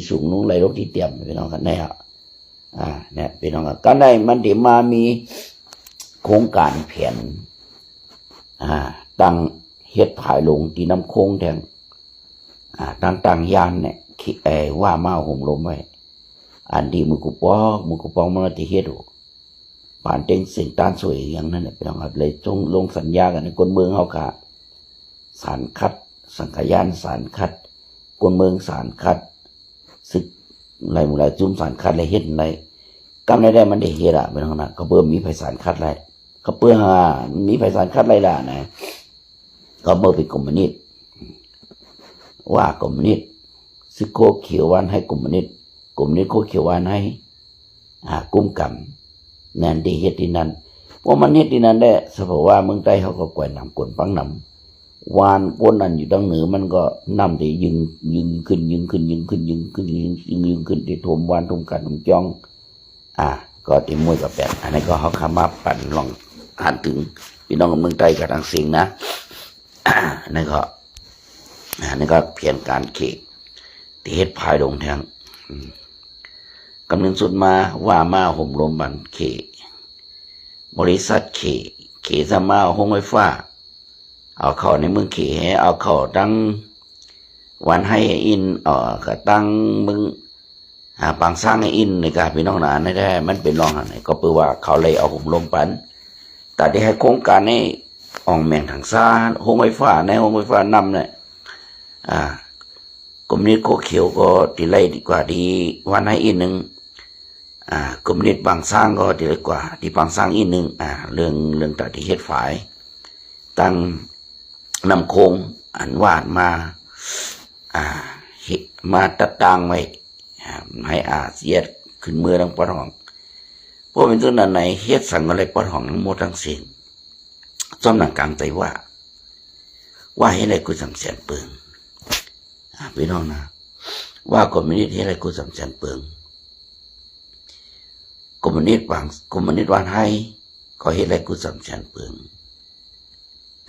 ที่สูงนุ่งไหลลกที่เตรียมพี่น้องกันแน่อะอ่าเนี่ยพี่น้องกันก็ได้มันเดี๋ยวมามีโครงการแผนอ่าตั้งเฮ็ดผายลงที่น้ำโค้งแทงอ่าตั้งตั้งยานเนี่ยคิเออว่ามาห่มลมไว้อันดีมือกุปอกมือกุปองมันที่เฮ็ดโอป่านเต็งสิ่งตานสวยอย่างนั้นเนี่ยพี่น้องครับเลยจงลงสัญญากันในคนเมืองเฮากะสารคัด สังขยานสารคัดคนเมืองสารคัด ซึกไรหมู่ไรจุ่มสารคัดไรเฮ็ดไรกำไรได้มันได้เฮ็ดอะเป็นของนั้นก็เบิ่มมีไผสารคัดไรก็เปื้อหามีไผสารคัดไรล่ะนะก็เมื่อเป็นคอมมิวนิสต์ว่าคอมมิวนิสต์ซึกโคเขียววันให้คอมมิวนิสต์คอมมิวนิสต์โคเขียววันให้อ่ากุ้มกำนั่นดีเฮ็ดที่นั่นว่ามันเฮ็ดที่นั่นได้สภาว่าเมืองใต้เขาก็กวยนำกวนฟังนำ วานวนนั่นอยู่ดังเหนือมันก็นำที่ยึงยึงขึ้นยึงขึ้นยึงขึ้นยึงขึ้นยึงยึงยึงขึ้นที่ทมวานทมกันทมจ้อง อ่า ก็ที่มวยกับแบบอันนี้ก็เขาขามาปั่นลองอ่านถึงพี่น้องเมืองใต้กับทางเสียงนะอันนี้ก็อันนี้ก็เพียงการเขตที่เฮ็ดภายลงแทงกำลังสุดมาว่ามาห่มลมบันเขบริษัทเขเขสมาห้องไฟฟ้า เอาเข้าในเมืองเขให้เอาเข้าตั้งวันให้อินเอ่อก็ตั้งมึงหาปางสร้างให้อินในการพี่น้องหนาได้มันเป็นรองอะไรก็เปือว่าเขาเลยเอาห่มลมปันแต่ที่ให้โครงการในอ่องแมงทางซ่าโฮงไฟฟ้าในโฮงไฟฟ้านำเนี่ยอ่ากรมนิดโคเขียวก็ดีไล่ดีกว่าดีวันให้อินหนึ่งอ่ากรมนิดบางสร้างก็ดีเลยกว่าที่บางสร้างอีกหนึ่งอ่าเรื่องเรื่องตัดที่เฮ็ดฝ่ายตั้ง นำโคงอันวาดมาอ่าเฮ็ดมาตัดตางไว้ให้อาเสียดขึ้นมือทั้งปอดห้องพวกเป็นตัวนั้นไหนเฮ็ดสั่งอะไรปอดห้องทั้งหมดทั้งสิ้นจอมหนังกลางใจว่า ว่าให้อะไรกูสั่งเสียนเปิงอพี่น้องนะว่าคอมมินิสต์ให้อะไรกูสั่งเสียนเปิงคอมมินิสต์บางคอมมินิสต์วันให้ก็ให้อะไรกูสั่งเสียนเปิง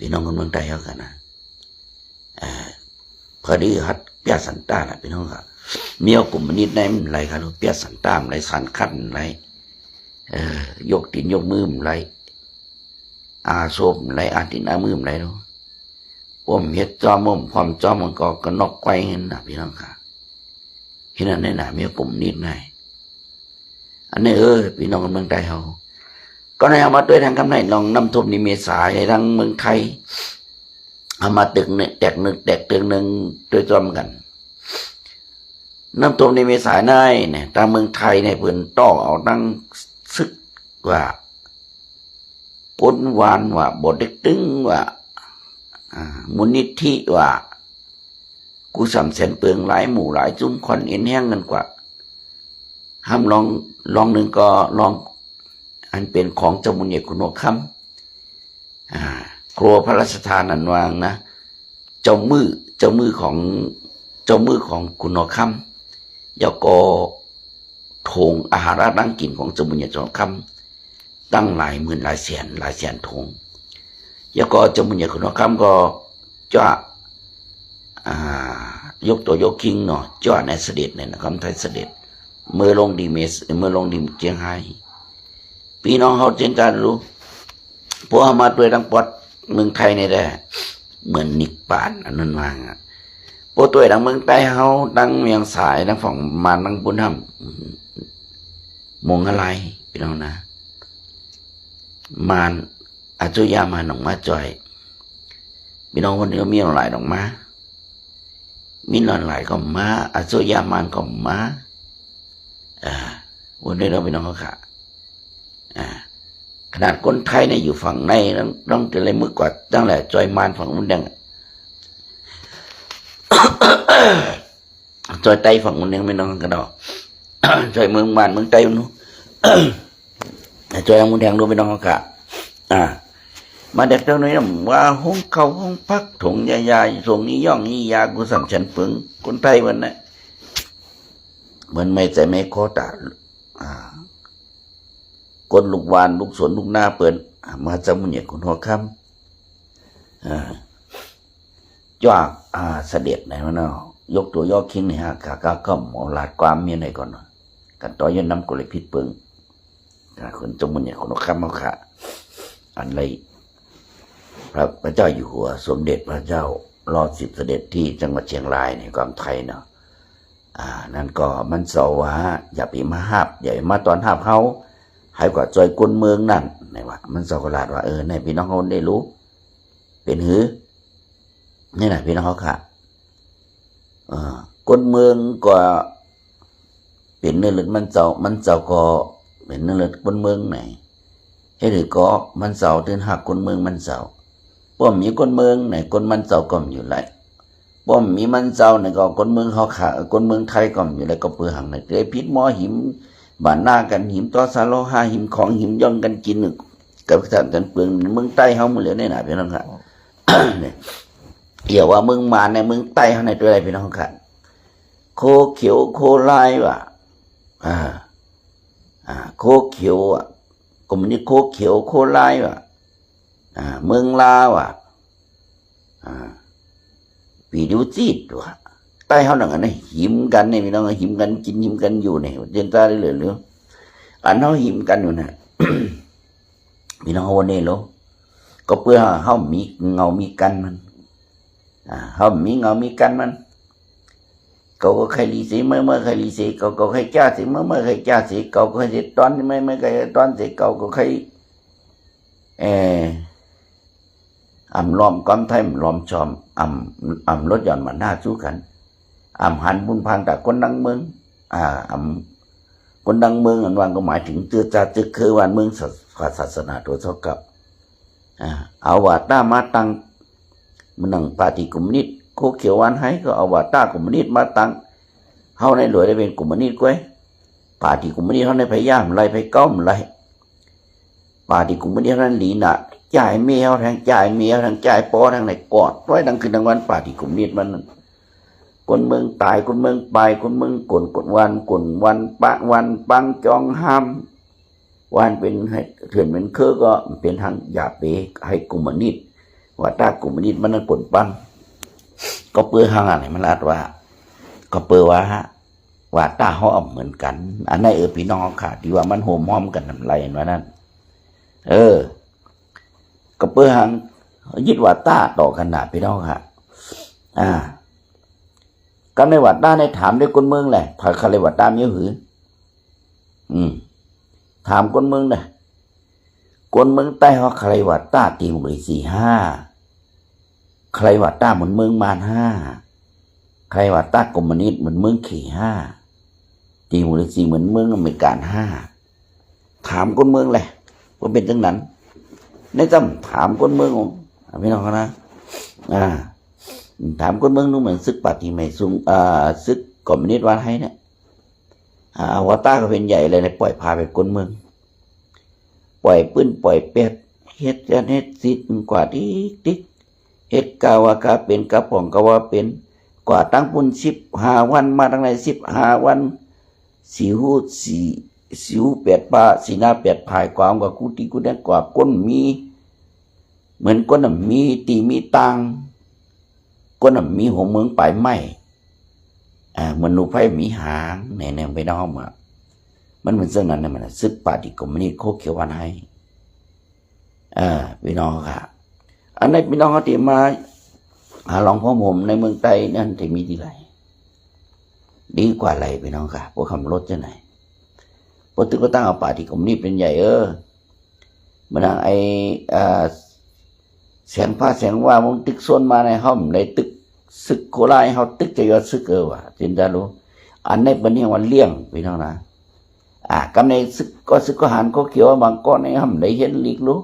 พี่น้องคนเมืองไทยเขากันนะอพอดีฮัดเปียสันต้าน่ะพี่น้องครับเมียวกลุ่มนิดในมันไรครับเปียสันต้ามไรสันคันไรยกตินยกมือมไรอาโซมไรอาตินอามือมไรเนาะผมเฮ็ดจอมมุมพร้อมจอมมันก็กระนกไกวเห็นนะพี่น้องค่ะเห็นอันนี้นะเมียกลุ่มนิดในอันนี้เออพี่น้องคนเมืองไทยเขา ก็ในอามาด้วยทางกำไรลองน้ำท่วมในเมษาในทางเมืองไทยเอามาตึกเนี่ยแตกหนึ่งแตกตึงหนึ่งโดยจอมกันน้ำท่วมในเมษาในเนี่ยทางเมืองไทยในเพื่อนต่อเอาตั้งซึกว่าปนวานว่าบทเด็กตึงว่ามูลนิธิว่า กูสำเสนเปลืองหลายหมู่หลายจุ้มคอนเอ็นแห้งกันกว่าห้ามลองลองหนึ่งก็ลอง อันเป็นของเจ้ามุนเอกคุณโอคำอ่าครัวพระราชทานอันวางนะ เจ้ามือเจ้ามือของเจ้ามือของคุณโอคำยกอโถงอาหารดังกินของเจ้ามุนเอกคุณโอคำตั้งหลายหมื่นหลายแสนหลายแสนถงยกอเจ้ามุนเอกคุณโอคำก็จะอ่ายกตัวยกคิงเนาะจ้าในเสด็จเนี่ยนะครับไทยเสด็จเมื่อลงดีเมสเมื่อลงดีเจียงไฮ้ พี่น้องเขาจึงการรู้พวกมาด้วยทั้งปอดเมืองไทยในแหละเหมือนนิกปานอันนั้นว่างั้นพวกตัวดังเมืองใต้เขาดังเมียงสายดังฝั่งมานดังบุญธรรมมงอะไรพี่น้องนะ มานอาจุยามาหนองมาจอยพี่น้องคนนี้ก็มีหลายดอกมามีนอนหลายก็มาอาจุยามานก็มาอ่าวันนี้เราพี่น้องเขาค่ะ ขนาดคนไทยเนี่ยอยู่ฝั่งในต้องต้องจะเลยมือกว่าตั้งแต่จอยมานฝั่งนู้นดังจอยไตฝั่งนู้นยังไม่น้องกันดอกจอยเมืองมานเมืองไตนู้จอยมุนแดงรู้ไม่น้องเขาค่ะอ่า มาเด็กเท่านี้นะว่าห้องเขาห้องพักถงยายๆส่งนี้ย่องนี้ยากูสั่งฉันปึงคนไทยมันนะเหมือนไม่ใจไม่โคตาอ่า คนลูกวาน ลูกสวนลูกหน้าเปิดอ่ามาจำมุเนี่ยคุณหัวคำอ่าจ้าอ่าเสด็จไหนวะเนาะยกตัวยกคิงนี่ฮะกากาก็หมอลาดความเมียไหนก่อนกันต่อยันน้ำกุเลยพิษเปิงอ่าคนจงมันเนี่ยคนเอาคำเอาขาอันไรพระพระเจ้าอยู่หัว สมเด็จพระเจ้ารอดสิบเสด็จที่จังหวัดเชียงรายในความไทยเนาะอ่า นั่นก็มันสว่าอย่าไปมาหับอย่าไปมาตอนหับเขา ให้กว่าจอยกวนเมืองนั่นในว่ามันเสากลาดว่าเออในพี่น้องเขาได้รู้ เป็นหือนี่นะพี่น้องเขาค่ะอ่ากวนเมืองก็เป็นเนื้อเลือดมันเสามันเสาก็เป็นเนื้อเลือดกวนเมืองไหนให้หรือก็มันเสาถึงหักกวนเมืองมันเสาป้อมมีกวนเมืองไหนกวนมันเสาก็มีอยู่ไรป้อมมีมันเจ้าเนี่ยก็คนเมืองเขาขาคนเมืองไทยก็อยู่แล้วก็เปือหังเนี่ยเลยพิษหมอหิม บานหน้ากันหิมต่อซาโลหาหิมของหิมย่องกันกินกับท่านกันเปลืองเมืองใต้เขาหมดเลยเนี่ยนะพี่น้องครับเนี่ยเกี่ยวว่าเมืองมาในเมืองใต้เขาในตัวอะไรพี่น้องครับโคเขียวโคลายว่ะอ่า อ่า โคเขียวอะกลุ่มนี้โคเขียวโคลายว่ะอ่า เมืองลาวอะอ่าปีดูจีดว่ะ ต้เขาหนังอันนี้หิมกันเนี่ยพี่น้องหิมกันกินหิมกันอยู่เนี่ยเจนตาได้เลยหรืออันเขาหิมกันอยู่นะพี่น้องวันนี้หรอก็เพื่อเขามีเงามีกันมันอ่าเขามีเงามีกันมันเขาก็ใครลีสีเมื่อเมื่อใครลีสีเขาก็ใครจ้าสีเมื่อเมื่อใครจ้าสีเขาก็ใครเสร็จตอนไม่ไม่ใครตอนเสร็จเขาก็ใครเอออ่ำล้อมก้อมไทยล้อมชอมอ่ำอ่ำรถยนต์มาหน้าสู้กัน อำหันบุญพันแต่คนดังเมือง อ่าอำคนดังเมืองอันวันก็หมายถึงเตือจาจึกคือวันเมืองศาสนาตัวเท่ากับอ่าเอาวาต้ามาตังมันนังปาฏิกุมนิดโคเขียววันให้ก็เอาว่าต้ากุมนิดมาตังเฮาในหลวยได้เป็นกุมนิดก้วยปาฏิกุมนิดเฮาในพยายามไล่ไปก้อมไล่ปาฏิกุมนิดนั้นหลีหนะจ่ายเมียทางจ่ายเมียทางจ่ายปอทางไหนกอดไว้ดังคืนดังวันป่าที่กลุ่มนิดมัน คนเมืองตายคนเมืองไปคนเมืองกลกดวันกลวันปะวันปังจองห้ามวันเป็นให้เถื่อนเป็นเคอก็เป็นทางหยาเปให้กลุ่มนิดว่าตากลุ่มนิดมันนั่นกลปังก็เปื้อห่างอะไรมันอาจว่า ก็เปื้อว่าว่าตาห้อมเหมือนกัน อันนั้นเออพี่น้องค่ะ ที่ว่ามันโหมห้อมกันน้ำไรเห็นว่านั่นเออ ก็เพื่อหังยึดว่าตาต่อขนาดพี่น้องค่ะ อ่า ก็ในวัดด้าในถามด้วยคนเมืองแหละถ้าใครวัดด้ามีหือ อืม ถามคนเมืองเลยคนเมืองใต้เขาใครวัดต้าตีหมู่สี่ห้าใครวัดต้าเหมือนเมืองมานห้าใครวัดต้ากรมนิดเหมือนเมืองขี่ห้าตีหมู่สี่เหมือนเมืองอเมริกันห้าถามคนเมืองเลยว่าเป็นจังนั้นในจำถามคนเมืองของพี่น้องนะอ่า ถามคนเมืองนู้นเหมือนซึกปฏิไม่ซุงอ่าซึกกอมนิสต์วันให้เนี่ยอ่าอวตารก็เป็นใหญ่เลยนปล่อยพาไปคนเมือง ปล่อยปื้นปล่อยเป็ดเฮ็ดจะเฮ็ดสิกว่าที่ติ๊กเฮ็ดกาวากาเป็นกระป๋องกาวาเป็นกว่าตั้งปุ่นสิบห้าวันมาตั้งไหนสิบห้าวันสีหูสีสิวเปียดปลาสีหน้าเปียดผายความกว่ากูตีกูได้กว่าก้นมี เหมือนก้นมีตีมีตัง ก้นน่ะมีหัวเมืองปลายไม้อ่ามือนหนูไผ่มีหางแน่ๆไปน้องอะมันเหมือนเรื่องนั้นนะมันซึกปาติกรมนิโคเขียววันให้อ่าพี่น้องค่ะ อันนี้พี่น้องเขาที่มาหาหลวงพ่อผมในเมืองไทยนั่นที่มีที่ไรดีกว่าอะไรพี่น้องค่ะพวกคำรถจะไหนพอตึกก็ตั้งเอาป่าที่กมนี้เป็นใหญ่เออมันไออ่าแสงผ้าแสงว่ามึงตึกโซนมาในห้องในตึก ซึกโคราชเขาตึกจะยอดซึกเออว่ะจินดารู้อันนี้เป็นเนี่ยวันเลี้ยงพี่น้องนะอ่ากำในซึกก็ซึกก็หันก็เขียวบางก้อนในห้องในเห็นลีกรู้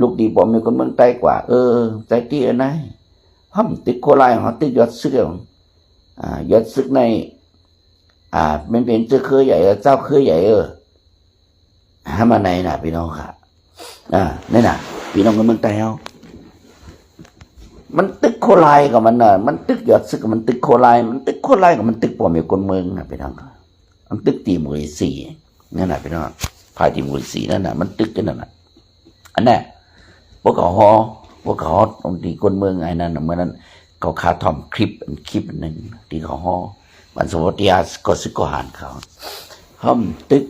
ลูกดีบอกมีคนเมืองใต้กว่า เออใจที่อันไหนห้องตึกโคราชเขาตึกยอดซึกอ่ายอดซึกในอ่ามันเป็นเจ้าเคยใหญ่เจ้าเคยใหญ่เออหามาไหนน่ะพี่น้องค่ะอ่านี่น่ะ พี่น้องกับเมืองไทยเอา มันตึกโคลายกับมันน่ะมันตึกยอดซึกกับมันตึกโคลายมันตึกโคลายกับมันตึกปอมอยู่คนเมืองน่ะพี่น้องมันตึกตีมวยสี่นั่นน่ะพี่น้องภายตีมวยสี่นั่นน่ะมันตึกกันนั่นน่ะอันนั้นพวกเขาฮอพวกเขาตรงตีคนเมืองไอ้นั่นน่ะเมื่อนั้นเขาคาทอมคลิปคลิปหนึ่งที่เขาหอมันสวัสดิยาก็ซึกก็หานเขาห้อมตึก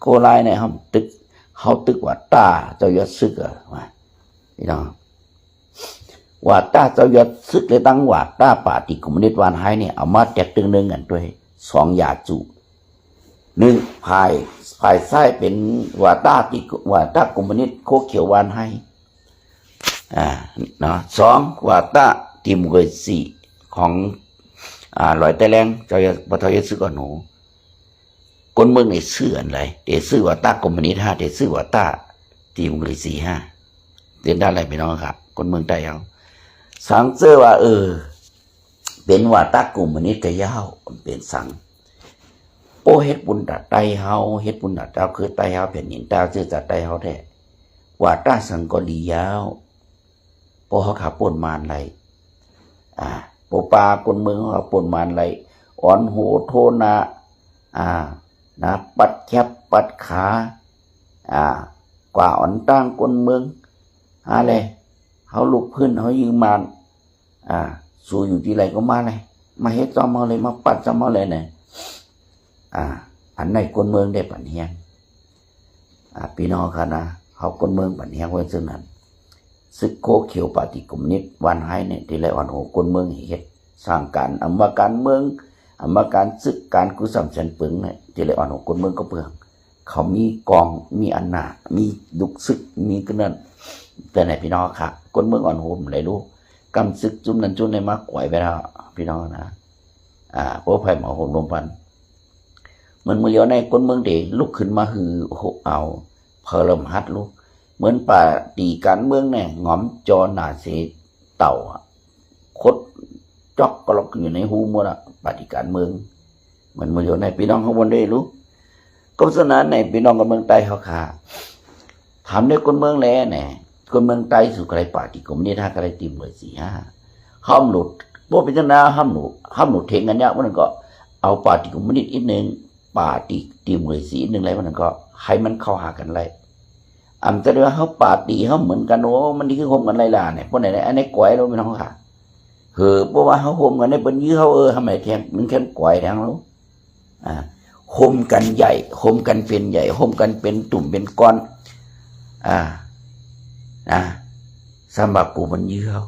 โกไลในห้อมตึกเขาตึกว่าตาเจ้ายศซึกอะว่าพี่น้อง ว่าตาเจ้ายศซึกเลยตั้งว่าตาป่าติคอมมิวนิสต์วานไฮเนี่ยเอามาแจกตึงหนึ่งกันด้วยสองยาจูหนึ่งภายภายซ้เป็นว่าตาติว่าตาคอมมิวนิสต์โคเขียววานไฮอ่าเนาะสองว่าตาทีมเกสีของอ่าลอยแต่แรงเจ้าปทยซื้อก่อนหนูคนเมืองในซื้ออันไรเดซื้อว่าตากรมนิตห้าเดซื้อว่าตาทีมเกสีห้าเรียนได้อะไรไปน้องครับ คนเมืองใต้เอา สังเจอว่า เออ เป็นว่าตากรมนิตกะยาวเป็นสังโอเฮ็ดบุญตัดไตเฮาเฮ็ดบุญตัดเจ้าคือไตเฮาแผ่นดินดาวชื่อจัดไตเฮาแท้ว่าตาสังกอลียาวพอเขาขับปนมานไรอ่าโปปลาคนเมืองเขาขับปนมานไรอ่อนโหโทนาอ่านะปัดแคบปัดขา อ่ากว่าอ่อนตั้งคนเมืองอะไร เขาลุกขึ้นเขายืนมานอ่า สู้อยู่ที่ไรก็มาเลยมาเฮ็ดจอมเอาเลยมาปัดจอมเอาเลยเนี่ยอ่า อันในคนเมืองได้ปันเฮียงอ่าพี่น้องค่ะนะเขาคนเมืองปันเฮียงไว้ซึ่งนั้นซึกโคเขียวปฏิกรมนิตวันให้เนี่ยที่ไรวันโหคนเมืองเฮ็ดสร้างการอำมาการเมืองอำมาการซึกการกุศลเชนปึงเนี่ยที่ไรวันโหคนเมืองก็เปลือง เขามีกองมีอำนามีดุกซึกมีกระนั้น แต่ไหนพี่น้องค่ะคนเมืองอ่อนโหมเลยรู้กำซึกจุ่มนั้นจุ่มในมากกวยไปแล้วพี่น้องนะอ่าพวกไผ่หมอหมลมพันมันมือเดียวในคนเมืองเด็กลุกขึ้นมาหือโหเอาเพลิมฮัดลูกเหมือนป่าตีการเมืองเนี่ยงอมจอหนาเสเต่าคดจอกกรอกอยู่ในหูหมดอะปฏิการเมือง มันมาอยู่ในพี่น้องเขาบนได้รู้ก็สนานในพี่น้องกับเมืองใต้เขาขาถามได้คนเมืองแล้วเนี่ย คนเมืองใต้สู่ใครป่าติกรมนี่ถ้าใครติมเลยสี่ห้าห้ามหลุดพวกพิจารณาห้ามหนุห้ามหนุเทงกันเนี่ยมันก็เอาป่าติกรมนิดอีกหนึ่งป่าติติมเลยสีหนึ่งอะไรมันก็ให้มันเข้าหากันไรอันจะเรียกว่าเขาปาดีเขาเหมือนกันโอ้มันนี่คือโฮมกันไรล่ะเนี่ยพวกไหนเนี่ยอันนี้ก๋วยเราไม่ต้องค่ะเฮ้อเพราะว่าเขาโฮมกันในเป็นยื้อเขาเออทำไมแทงมันแค่ก๋วยแทงรู้อ่าโฮมกันใหญ่โฮมกันเป็นใหญ่โฮมกันเป็นตุ่มเป็นก้อน อ่า นะสำหรับกูมันเยื้อเขา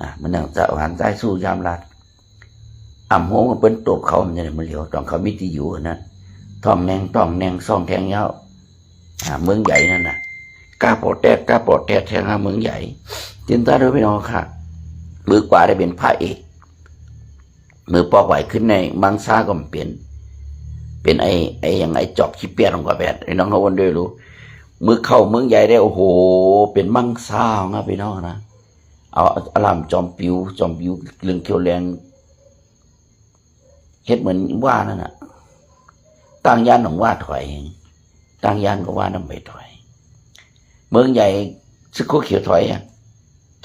อ่ามันนั่งจะหันใจสู้ยามรัดอ่ำโฮมมันเป็นตบเขามันจะมันเหลียวต้องเขามิติอยู่นะท่องแนงต้องแนงซ่องแทงเย้าอ่าเมืองใหญ่นั่นน่ะกล้าปอดแตกกล้าปอดแตกแทงหาเมืองใหญ่จินตาเด้อพี่น้องค่ะมือกว่าได้เป็นพระเอกมือปอกไหวขึ้นในมังซาก็มันเป็นเป็นไอ้ไอ้อย่างไอ้จอกขี้เปียกของกว่าแบบไอ้น้องเขาวันด้วยรู้ มือเข้าเมืองใหญ่ได้โอ้โห เป็นมั่งซาของอะพี่น้องนะเอาอารามจอมปิว จอมปิวเรื่องเขียวแรงเฮ็ดเหมือนว่านั่นน่ะตั้งยานของว่าถอยตั้งยานก็ว่าน้ำไปถอย เมืองใหญ่ซึกโคเขียวถอยอะ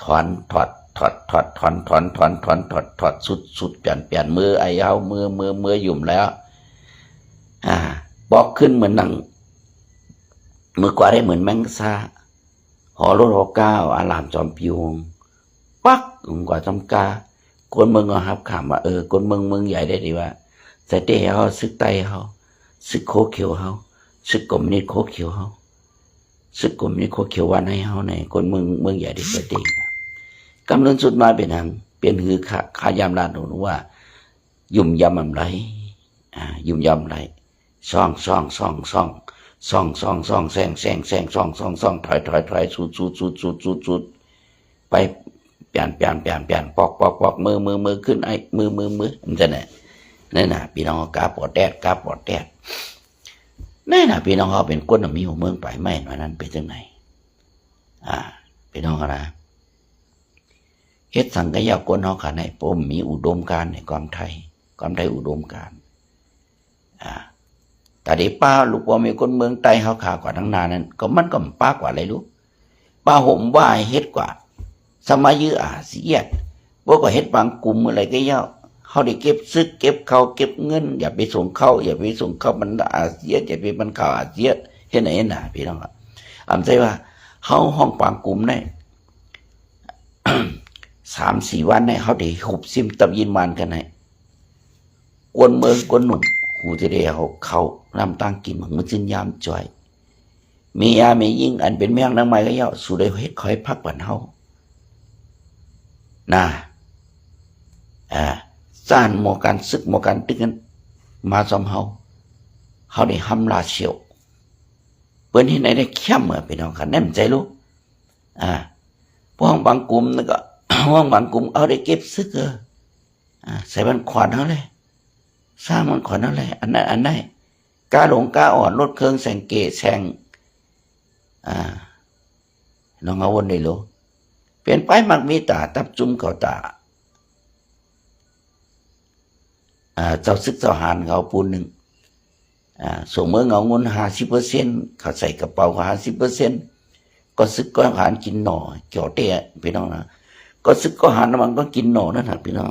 ถอนถอดถอดถอดถอนถอนถอนถอนถอดถอดสุดสุดเปลี่ยนเปลี่ยนมือไอ้เฮามือมือมือหยุ่มแล้ว อ่าบอกขึ้นเหมือนหนัง มือกว่าได้เหมือนแมงซาหอรถหอก้าวอารามจอมปิวงปักกว่าจอมกาคนเมืองก็ฮับขามว่าเออคนเมืองเมืองใหญ่ได้ดีว่าแต่เตะเฮาซึกไตเฮาซึกโคเขียวเฮาซึกกรมนิดโคเขียวเฮาซึกกรมนิดโคเขียววันให้เฮาในคนเมืองเมืองใหญ่ที่เกิดเองกำลังสุดมาเป็นทางเป็นหือขาขายามลาดหนูว่า ยุ่มยำอำไรอ่ายุ่มยำอะไรซ่องซ่องซ่องซ่อง ซ่องซ่องซ่องแซงแซงแซงซ่องซ่องซ่องถอยถอยถอยสุดสุดสุดสุดสุดสุดไปเปลี่ยนเปลี่ยนเปลี่ยนเปลี่ยนปอกปอกปอกมือมือมือขึ้นไอ้มือมือมือมันจะไหนนั่นน่ะพี่น้องกาปอดแดดกาปอดแดดแน่นะพี่น้องเขาเป็นก้นมีหัวเมืองไปไม่ว่านั้นเป็นจังไหนอ่าพี่น้องนะเฮ็ดสังกยาก้นเขาขาในปมมีอุดมการในความไทยความไทยอุดมการอ่า แต่เดี๋ยวป้าลูกว่ามีคนเมืองไตเขาขากว่าทั้งนานนั้น ก็มันก็ป้ากว่าอะไรรู้ป้าห่มว่าเฮ็ดกว่า สมัยยื้ออาเสียดพวกก็เฮ็ดบางกลุ่มอะไรก็เย่าเขาได้เก็บซึกเก็บเขาเก็บเงิน อย่าไปส่งเข้าอย่าไปส่งเข้ามันอาเซียนอย่าไปมันข่าวอาเซียนเห็นไหนนหนาพี่น้องครับอำใจว่าเขาห้องปางกลุ่มได้สามสี่วันในเขาได้หุบซิมตับยินมานกันไหนกวนเมืองกวนหนุ่ม หูจะได้เขาเขานำตั้งกินมันมันจินยามจ่อยมียามียิ่งอันเป็นแมงนางไม้ก็เยาสู่ได้เฮ็ดคอยพักบันเฮานะอ่าสร้างหมอการศึกหมอการตึกกันมาสมเฮาเฮาได้หำลาเฉียวเปิ้นที่ไหนได้เข้มเหมือนพี่น้องกันแน่นใจลูกอ่าพวกบางกลุ่มนั่นก็พวกบางกลุ่มเอาได้เก็บซึกเอออ่าใส่มันขวานเฮาเลย สร้างมันขวานเฮาเลยอันนั้นอันนั้นกล้าหลงกล้าอ่อนลดเครื่องแสงเกตแสงอ่าน้องเอาวนได้รู้เปลี่ยนไปมักมีตาตับจุ่มเขาตาอ่าเจ้าซึกเจ้าหานเขาปูนหนึ่งอ่าส่งเมื่อเงาเงินห้าสิบเปอร์เซ็นต์เขาใส่กระเป๋าห้าสิบเปอร์เซ็นต์ก็ซึกก็หานกินหน่อเกี่ยวเตะพี่น้องนะก็ซึกก็หานมันก็กินหน่อนั่นแหละพี่น้อง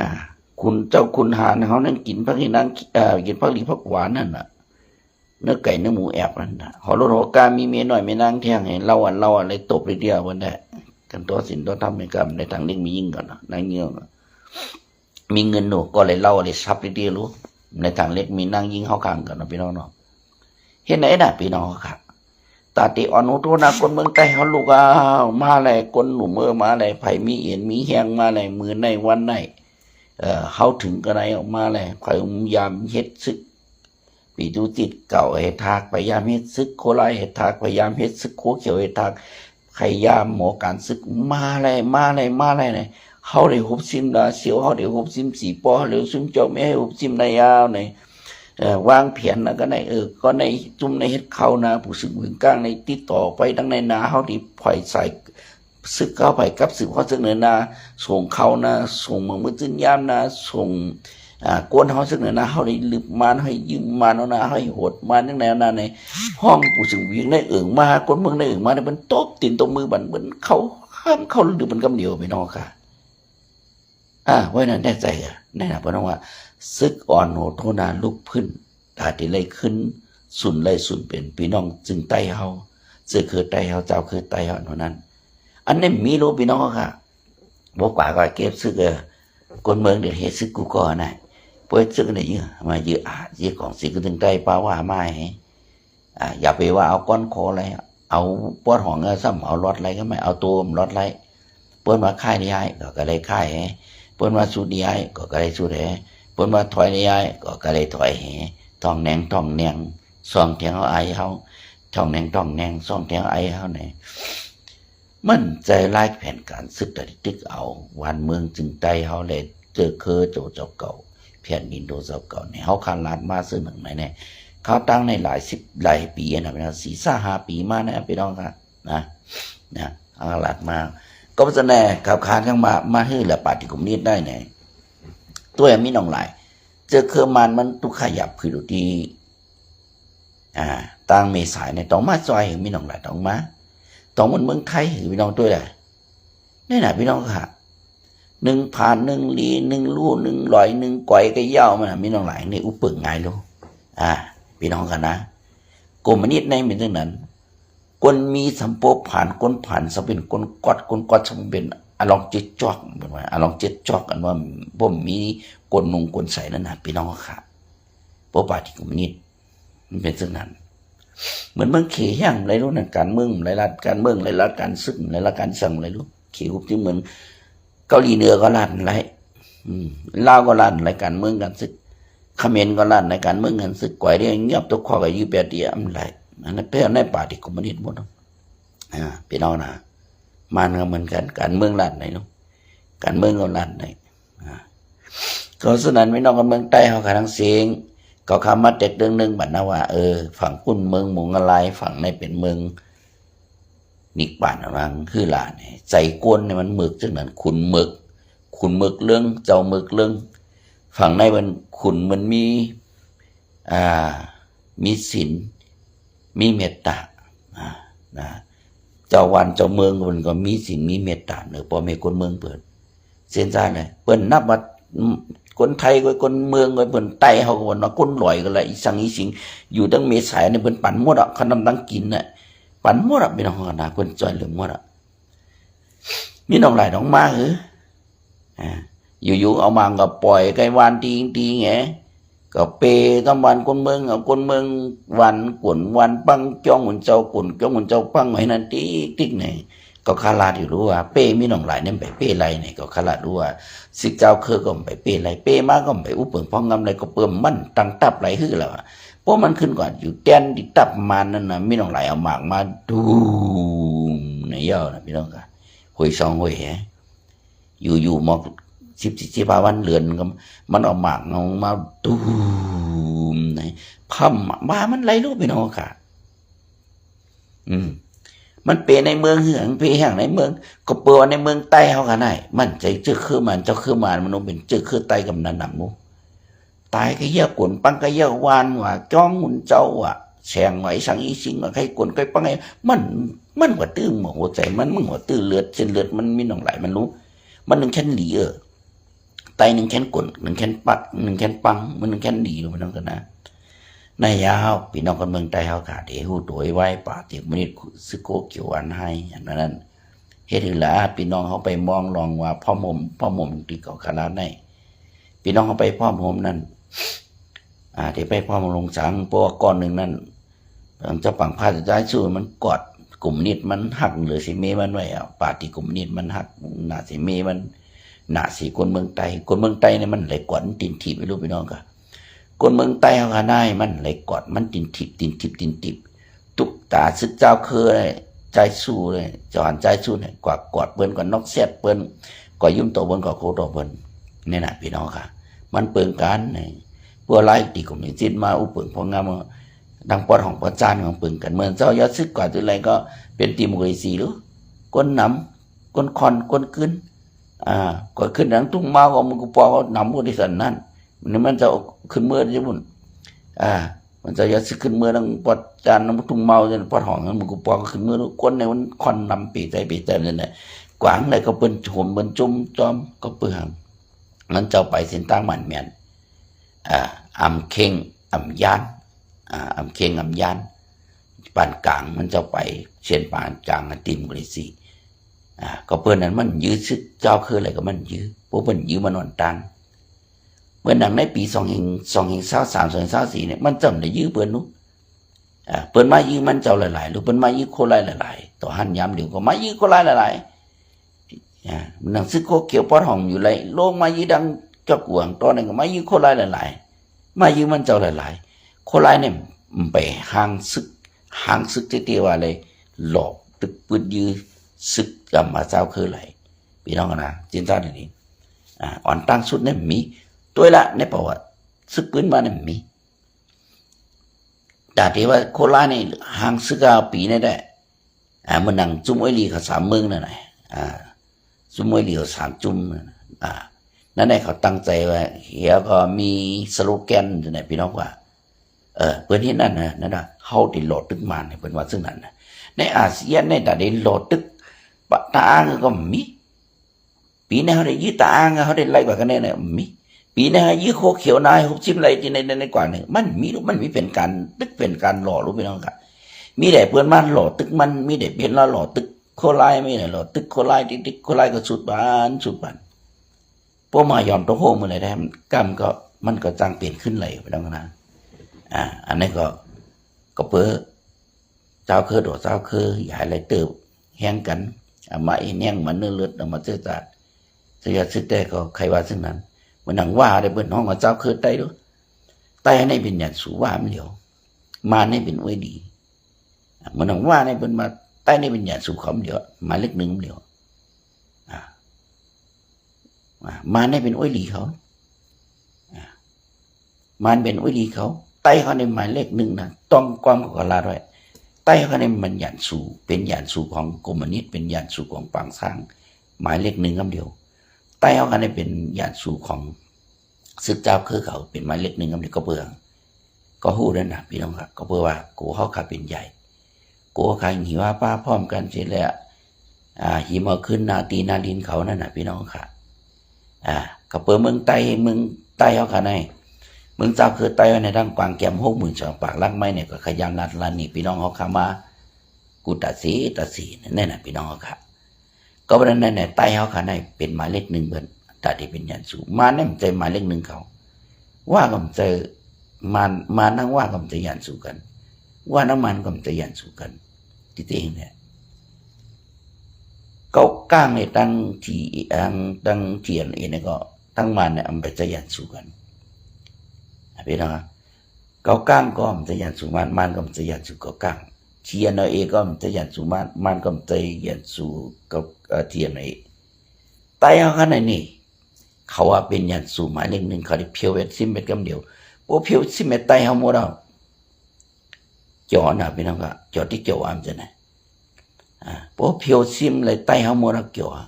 อ่า คุณเจ้าคุณหานเขานั่นกินพักที่นั่งเอ่อกินพักหลีพักหวานนั่นน่ะ เนื้อไก่เนื้อหมูแอบนั่นนะหอรถหอกามีเมียหน่อยไม่นางแท่งให้เราอันเราอะไรตบไปเดียววันได้กันตัวสินตัวทำในกรรมในทางนี้มียิ่งก่อนนะนางเงี้ยมีเงินหนูก็เลยเล่าอะไรซับไปเดียวรู้ในทางเล็กมีนางยิงเข้าข้างกันนะพี่น้องเนาะเห็นไหนน่ะพี่น้องครับตาติอ่อนหูโทนาคนเมืองใต้เขาลูกอ้าวมาอะไรคนหนุ่มเมื่อมาอะไรไผ่มีเอียนมีแหงมาอะไรมือในวันไหน เขาถึงกันไหนออกมาอะไรไผ่ยามเฮ็ดซึก ปีดูติดเก่าเฮดทากพยายามเฮ็ดซึกโคไลเฮดทากพยายามเฮ็ดซึกโคเขียวเฮดทากพยายามหมอการซึกมาอะไรมาอะไรมาอะไรเนี่ยเขาได้หุบซิมดาเสียวเขาได้หุบซิมสีปอหรือซุมจ้าไม่ให้หุบซิมในยาวในวางเพียนนะก็ในเออก็ในจุ่มในเฮ็ดเขานะผู้สึกมือกลางในติดต่อไปทั้งในนาเขาที่ปล่อยใส่ ซึกเข้าไปกับซึกเขาซึกเนินาส่งเขานะส่งเมืองมือจื้นยามนะส่งอ่ากวนเขาซึ่งเนี่ยนะเขาได้ลืมมาให้ยืมมาเนานะให้โหดมาตั้งแต่นั้นในห้องผู้สึงเวียงได้เอิ่งมาคนเมืองได้เอิ่งมาเนี่ยมันตบตีนตบมือบันเหมือนเขาห้ามเขาหรือมันกำเดียวไปนอกค่ะอ่าไว้นั่นแน่ใจอะแน่นะเพราะว่าซึกอ่อนโหดโทนาลุกพื้นตาที่เลยขึ้นสุนเลยสุนเป็นพี่น้องจึงไตเฮาซึกคือไตเฮาเจ้าคือไตเฮาเท่านั้น อันนี้มีรู้พี่น้องค่ะบอกกว่าก็เก็บซึกเออคนเมืองเดี๋ยวเหตุซึกกูก็นะ với sức này như mà dự à chỉ còn chỉ cái từng tay bao hòa mai à อย่าไปว่าเอาก้อนคออะไรเอาปวดหัวเงาซ้ำเอารถอะไรก็ไม่เอาตัวมรถอะไรเปิ้นมาค่ายนี่ไอ้ก็ก็เลยค่ายเปิ้นมาสู้นี่ไอ้ก็ก็เลยสู้แฮเปิ้นมาถอยนี่ไอ้ก็ก็เลยถอยแฮทองแหนงทองแหนงซองแทงเอาไอ้เฮาทองแหนงทองแหนงซองแทงไอ้เฮาเนี่ย มันใจไล่แผนการศึกตะตึกเอาวันเมืองจึงใจเฮาเลยเจอเคอโจเจ้าเก่าแผ่นดินโดเจ้าเก่าเนี่ยเขาคันลาดมาซื้อหนึ่งไหนเนี่ยเขาตั้งในหลายสิบหลายปีนะพี่น้องสี่สห้าปีมานะพี่น้องครับนะนะเขาลาดมา ก็เพราะฉะนั้นขับคานข้างมามาให้ละปฏิกุมนิดได้เนี่ยตัวย่างมีน้องหลายเจอเครือมันมันตุกขยับคือดูดีอ่าตั้งเมษายเนี่ยต้องมาจอยมีน้องหลายต้องมา ต้องมันเมืองไทยหรือพี่น้องตัวใดนี่หนะพี่น้องค่ะหนึ่งผ่านหนึ่งลีหนึ่งลู่หนึ่งลอยหนึ่งก่อยก็เย่ามันมีน้องหลายในอุปเปิงไงลูกอ่าพี่น้องกันนะกรมนิดในเป็นเรื่องนั้นคนมีสัมโปผ่านคนผ่านสเป็นคนกอดคนกอดสมเป็นอลองเจ็ดจอกเป็นว่าอลองเจ็ดจอกกันว่าผมมีกลนุงกลใส่นั่นนะพี่น้องค่ะปปาที่กรมนิดมันเป็นเรื่องนั้น เหมือนเมืองเขียงอะไรรู้นะการเมืองไรรัฐการเมืองไรรัฐการซึกอะไรรัฐการสั่งไรรู้เขียวที่เหมือนเกาหลีเหนือก็ลั่นไรอืมลาวก็ลั่นรการเมืองกันศึกเขมรก็ลั่นรายการเมืองกันศึกกว่าเรียงเงียบตัวข้อกับยูเปียเดียมไรอันนั้นเป็นในป่าที่คอมมิวนิสต์หมดอ่าพี่น้องนะมันก็เหมือนกันการเมืองลั่นไหนเนาะการเมืองก็ลั่นไหนอ่าก็ฉะนั้นพี่นองกันเมืองใต้เขากำลังเสียง ก็คำมาเด็กเรื่องหนึงบัดนะว่าเออฝั่งกุ้นเมืองมงอะไรฝั่งในเป็นเมืองนิกป่านรังคือหลานใจกวนเนี่ยมันมึกจังนั้นขุนมึก ขุนมึกเรื่องเจ้ามึกเรื่อง ฝั่งในมันขุนมันมีอ่ามีศีลมีเมตตานะเจ้าวันเจ้าเมืองมันก็มีศีลมีเมตตาเนอะพอไม่คนเมืองเปิดเส้นซ่าเลยเปิ้นนับว่า คนไทยกับคนเมืองกับเนไต้เขาก็ว่าเนาะคนลอยกันละอีสังอีสิงอยู่ตั้งเมษายนเปิ้นปั่นหมดอะขนมตั้งกินน่ะปั่นหมดอะพี่น้องกันนะคนจอยเหลือหมดอะมีน้องหลายน้องมาเหรออ่าอยู่ๆเอามาก็ปล่อยไกวานตีงตีแงก็เปต้องวันคนเมืองเอาคนเมืองวันกวนวันปังจ้องหุ่นเจ้ากวนจ้องหุ่นเจ้าปังไว้นั่นติ๊กติ๊กเนี่ย ก็คาลาดอยู่รู้ว่าเป้มีน้องหลายเนี่ยไปเป้ไรเนี่ยก็คาลาดรู้ว่าสิเจ้าเคอก็ไปเป้ไรเป้มาก็ไปอุปเปิงพองงำไรก็เปิ่มมันตั้งตับไรฮื้อแล้วอะเพราะมันขึ้นก่อนอยู่แตนดิตับมันนั่นนะมีน้องหลายเอาหมากมาดูมในย่านะพี่น้องกันหวยซองหวยแหอยู่อยู่หมอกสิบสิบห้าวันเลือนก็มันเอาหมากเอามาดูมไหนพัมมามันไรรู้พี่น้องค่ะ อืม มันเปในเมืองเหืองเปแห่งในเมือง ก็เปิดว่าในเมืองใต้เขากันได้มันใจเจือคือมันเจ้าคือมันมันเป็นเจือคือไตกับนันหนังมูตายก็เยี่ยกวนปังก็เยี่ยวานว่าจ้องมุนเจ้าอะแฉงไหวสังอีสิงว่าใครกวนใครปังไงมันมันหัวตื้อหมหัวใจมันมันหัวตื้อเลือดเส้นเลือดมันมีหนองไหลมันรู้ มันหนึ่งแค่นหลีเออไตหนึ่งแค่นกวนหนึ่งแค่นปักหนึ่งแค่นปังมันหนึ่งแค่นหลีรู้ไหมน้องกันนะ ในยาวพี่น้องคนเมืองใต้เขาขาดเอหูตัวไว้ป่าเตียกมนิดซึโกเกี่ยวอันให้อันนั้นเฮ็ดให้ละพี่น้องเขาไปมองลองว่าพ่อหมมพ่อหมมที่เก่าคาราในพี่น้องเขาไปพ่อหมมนั่นอ่าที่ไปพ่อหมมลงสังเพราะว่าก้อนหนึ่งนั่นหลังจาปังพาจะได้สู้มันกอดกลุ่มนิดมันหักเหลือสิเมมันไว้อะป่าที่กลุ่มนิดมันหักหนาสิเมมันหนาสิคนเมืองใต้คนเมืองใต้เนี่ยมันไหลกอดตินทีไม่รู้พี่น้องกะ คนเมืองใต้เขาก็ได้มันเลยกอดมันตินทิบตินทิบตินทิบตุกตาซึกเจ้าเคยเลยใจสู้เลยจอนใจสู้เนี่ยกว่ากอดเปิ้นกว่านกเสียดเปิ้นกว่ายุ่มตัวเปิ้นกว่าโคตัวเปิ้นนี่นะพี่น้องค่ะ มันเปิงกันเนี่ยเพื่อไล่ตีกลุ่มนี้จิตมาอุปเปิงพองามดังปอดของปอดจานของเปิงกันเมืองเจ้ายอดซึกกว่าตัวอะไรก็เป็นตีมุกยสีหรือก้นน้ำก้นคอนก้นขึ้นอ่ากดขึ้นหลังตุ้งมาก็มันก็ปอก็นำก็ที่สันนั่น นี่มันจะขึ้นเมื่อจะบุญอ่ามันจะยัดขึ้นเมื่อตั้งปอดจานน้ำทุ่งเมาจนปอดห้องนั้นมันก็ปอกขึ้นเมื่อก้นในมันควันนำปีใจปีใจนั่นแหละกวางในก็เป็นโหมเป็นจุ่มจอมก็เปลืองมันเจะไปเส้นตั้งหมันแมนอ่าอำเข่งอำยานอ่าอำเข่งอำยานปานกลางมันเจะไปเส้นปานกลางอติมกริสีอ่าก็เพื่อนนั้นมันยื้อซึกเจ้าคืออะไรก็มันยื้อพวกมันยื้อมันนอนตัง เมื่อหนังในปีสองเฮงสองเฮงเศร้าสามสองเฮงเศร้าสี่เนี่ยมันจำได้ยื้อเปิ้นนู้อ่าเปิ้นมายื้อมันเจ้าหลายๆหรือเปิ้นมายื้อโคไลหลายๆต่อหันยามเดี๋ยวก็มายื้อโคไลหลายๆอ่ามันหนังซึกโคเกี่ยวปอดห้องอยู่เลยโลงมายื้อดังจอกวงตอนนั้นก็มายื้อโคไลหลายๆมายื้อมันเจ้าหลายๆโคไลเนี่ยมันไปห่างซึกห่างซึกเตี้ยว่าเลย หลอกตึกปืนยื้อซึกกับมาเจ้าคือไหลพี่น้องนนะจินตนาดีอ่าอ่อนตั้งสุดเนี่ยมี ตัวละในประวัติซึกปืนมาเนี่ยมีแต่ที่ว่าโคราชนี่ห่างซึกเอาปีนี่ได้อ่ามันนั่งจุ่มไอ้ลีเขาสามเมืองนั่นแหละอ่าจุ่มไอ้ลีเขาสามจุ่มอ่านั่นแหละเขาตั้งใจว่าเฮียก็มีสโลแกนนะพี่น้องว่า เออเพื่อนที่นั่นนะนั่นนะเฮาติโหลดตึกมาเนี่ยเป็นว่าซึ่งนั้นนะในอาเซียนในแต่ได้โหลดตึกปะตาางก็มีปีนี้เขาได้ยืดตาางเขาได้ไล่กว่ากันแน่เนี่ยมี ปีนี้ยื้อโคเขียวนายหกชิมไรที่ในในกว่าหนึ่งมันมีมันมีเป็นการตึกเป็นการหล่อรู้พี่น้องครับมีแต่เพื่อนมันหล่อตึกมันมีแต่เปลี่ยนล้วหล่อตึกโคไลไม่ได้หล่อตึกโคไลตึกตึกโคไลก็สุดบานสุดบานพวกมายอมตัวโฮมือไรได้กรรมก็มันก็จังเปลี่ยนขึ้นเลยพี่น้องนะอ่า อันนี้ก็ก็เพื่อเจ้าคือดอกเจ้าคือใหญ่ไรเติบแห้งกันอ่ามาเอ็นแห้งมันเนื้อเลือดเอามาเจอจัดเสียสุดแต่ก็ใครว่าซึ่งนั้น มันนังว่าได้เปิ้นห้องกับเจ้าคือไตด้วยไตในเป็นอย่างสูว่ามันเดียว มาในเป็นไว้ดีมันนังว่าในเปิ้นมาไตในเป็นอย่างสูขอมเดียวมาเลขหนึ่งเดียวมาในเป็นไว้ดีเขามันเป็นไว้ดีเขาไต้เขาในหมายเลขหนึ่งนะต้องความกับลาด้วยไต้เขาในมันหยานสูเป็นหยานสูของกรมนิตเป็นหยานสูของปางสร้าง หมายเลขหนึ่งคำเดียว ใต้เขากันได้เป็นญาติสู่ของซึกเจ้าคือเขาเป็นไม้เล็กหนึ่งกับเด็กก็เบืองก็หู้นั่นนะพี่น้องครับก็เพื่อว่ากูเขาขาเป็นใหญ่กูขายหิว่าป้าพร้อมกันเสร็จแล้วอ่าหิมาขึ้นนาตีนาดินเขานั่นนะพี่น้องค่ะอ่าก็เปิดเมืองใต้เมืองใต้เขากันในเมืองเจ้าคือใต้ไว้ในดังกวางแก้มหกหมื่นสองปากลักไม้เนี่ยก็ขยันรัดลันนี่พี่น้องเขาขามากูตัดสีตัดสีนั่นน่ะพี่น้องขาค่ะ ก็ก็วันนั้นเนี่ยไตเขาขาในเป็นหมายเลขหนึ่งเบิดตาที่เป็นยันสูมาเนี่ยมันใจหมายเลขหนึ่งเขา ว่ากับใจมามานั่งว่ากับใจยันสูกัน ว่าน้ำมันกับใจยันสูกันที่เองเนี่ยเขาก้างในตั้งที่อังตั้งเทียนเองเนี่ยก็ตั้งมันเนี่ยมันไปใจยันสูกันพี่น้องเขาก้างก็มันใจยันสูมันมันก็มันใจยันสูเขาก้างเทียนเอาเองก็มันจะยันสูมันมันก็มันจะยันสูงเกำเดียวโอ้เพียวซิมเม็ดไตเขา หมดแล้วจอนะพี่น้องก็จอที่เกี่ยวอามจะไหนอ่าโอ้เพียวซิมเลยไตเขาหมดแล้วเกี่ยวอะ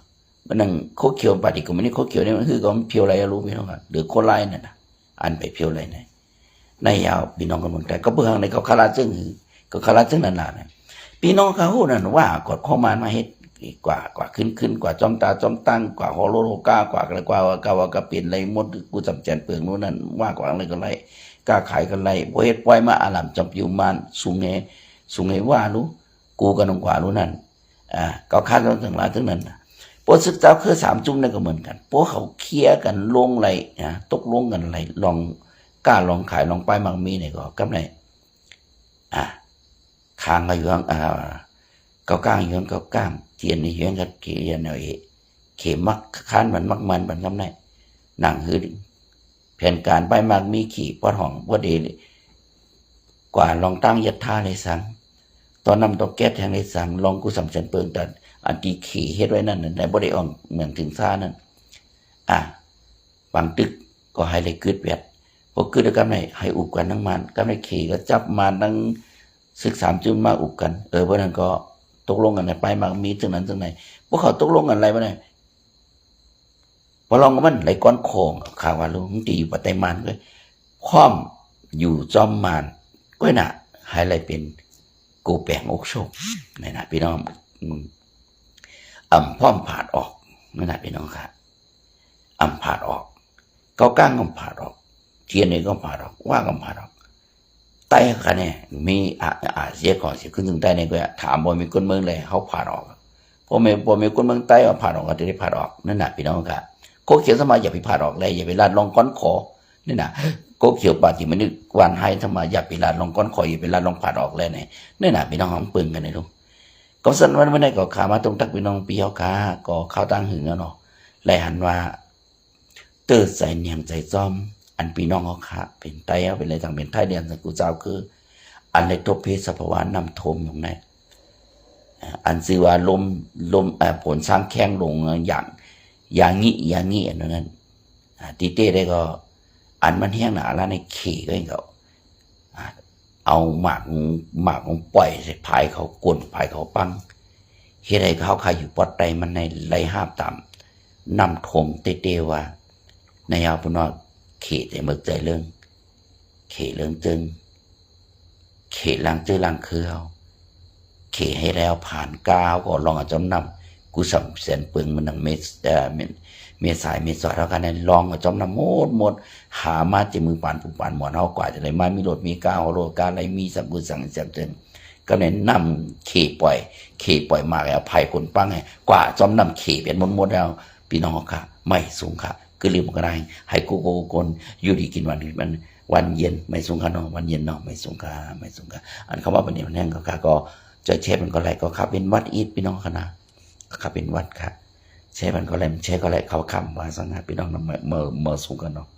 มันนั่งโคเขียวปฏิกุมันนี่โคเขียวนี่มันคือก็เพียวอะไรรู้พี่น้องก็หรือโคไลนั่นนะอันไปเพียวอะไรไหนในยาวพี่น้องกันหมดแต่ก็เบื้องในเขาคาราซึ่งก็คาราซึ่งนานๆนี่พี่น้องเขาหูนั่นว่ากดข้อมานมาเฮ็ด กว่ากว่าขึ้นขึ้นกว่าจอมตาจอมตั้งกว่าฮอลโลโลกากว่าอะไรกว่ากาว่ากาเปลี่ยนอะไรหมดกูจำแจนเปลืองนู้นนั่นว่ากว่าอะไรก็ไรกล้าขายกันไรบ่เฮ็ดปล่อยมาอาลามจำปิวมานสูงเงสูงเงว่ารู้กูกันงกว่ารู้นั่นอ่าก็คาดว่าถึงหลายถึงนั้นน่ะพวกศึกษาคือสามจุ่มนั่นก็เหมือนกันพวกเขาเคลียร์กันลงไรนะตกลงกันไรลองกล้าลองขายลองไปมังมีเนี่ยก็กำไรอ่าคางก็อยู่ข้างอ่าเก้าก้างอยู่ข้างเก้าก้าง เทียนนี่อยู่ข้างกับเขียนเอาเองเข็มมักค้านมันมักมันมันกำไนหนังหือแผนการไปมากมีขี่ปอดห้องว่าเดกว่าลองตั้งยัดท่าในสัง ตอนนำตกแก๊สแทงในสัง ลองกูสำเสนเปิงตันอันตีขี่เฮ็ดไว้นั่นน่ะในบ่ได้อ่อนเหมือนถึงซ่านั่น อะบางตึกก็ให้เลยกึดแวดพอคือด้วกันไหนให้อุบกันทั้งมันก็ไม่ขี่ก็จับมาทั้งศึกสามจุดมาอุบกัน เออเพราะนั้นก็ ตกลงกันไปมามีถึงนั้นถึงไหนพวกเขาตกลงกันอะไรบ้างเนี่ยพอลองกันมันไหลก้อนโคงข่าวว่าลุงตีอยู่ปัตไตมานก็คว่ำอยู่จอมมานก็น่ะห้อะไรเป็นกูแปลงอกโชคนี่นะพี่น้องอืมอ่ำพร้อมผาดออกนี่นะพี่น้องครับอ่ำผาดออก เกาก้างก็ผาดออกเทียนนี่ก็ผาดออกว่าก็ผาดออก ต้คะแนนมีอาอาเสียก่อนเสียขึ้นถึงใต้ในก็ถามบ่มีคนเมืองเลยเขาผ่านออกพอไม่พอมีคนเมืองใต้ว่าผ่านออกก็จะได้ผ่านออกนั่นน่ะพี่น้องครับโคเขียวสมาอย่าไปผ่านออกเลยอย่าไปลาดลองก้อนคอนี่น่ะโคเขียวปาติมันนึกวันให้สมาอย่าไปลาดลองก้อนคออย่าไปลาดลองผ่านออกเลยเนี่ยนี่น่ะพี่น้องของปึงกันเลยลูกก็สันวันวันนี้ก็ขามาตรงตักพี่น้องปีเฮาขาก็เข้าตั้งหึงแล้วเนาะไล่หันว่าเติร์ดใส่เนียงใจจอม อันพี่น้องเขาขาเป็นไตเอาเป็นอะไรต่างเป็นไทยเดียนสกุเจ้าคือ อันในทบเพศสภาวะนำโทมตรงนั้นอันซื้อว่าลมลมผลสร้างแข้งลงอย่างอย่างงี้อย่างงี้อันนั้นอ่าตีเต้ได้ก็ อันมันแห้งหนาแล้วในเขก็เองเขาอ่าเอาหมากหมากของปล่อยใส่พายเขากวนพายเขาปังเฮ็ดให้เขาขายอยู่ปอดใดมันในไรห้าบต่ำนำโทมเต้เตว่าในยาวพุ่นว่าเขแต่เมึกใจเรื่อ เขเรื่องจึงเขลังเจอลังคือเอาเขให้แล้วผ่านก้าวก็ลองเอาจำนำกูสัมเส้นปึงมันหนังเมสเอ่อเมนเมสายเมสอยแล้วกันในลองเอาจำนำหมดหมด หามาจะมือปานผู้ปานหมอนเฮากว่าจะได้มามีรถมีก้าวโรการอะไรมีสัมกุสังสัมเจนก็เลยนำเขปล่อย เขปล่อยมาแล้วภัยคนปังไงกว่าจำนำเขเป็นหมดๆแล้วพี่น้องค่ะ ไม่สูงค่ะ คือลืมก็ได้ให้กูโกคนยู่ดีกินวันมันวันเย็นไม่สูงค่ะน้องวันเย็นเน้องไม่สูงค่าไม่สูงค่าอันคำว่าวันนี้มันแห้งก็ค่ะก็จะเชฟมันก็ไรก็ครับเป็นวัดอีดพี่น้องคณะขับเป็นวัดค่ะเชฟมันก็ไรเชฟก็ไรเขาคำว่าสังหาพี่น้องเนาะเมื่อเมื่อเมื่อสูงกันเนาะ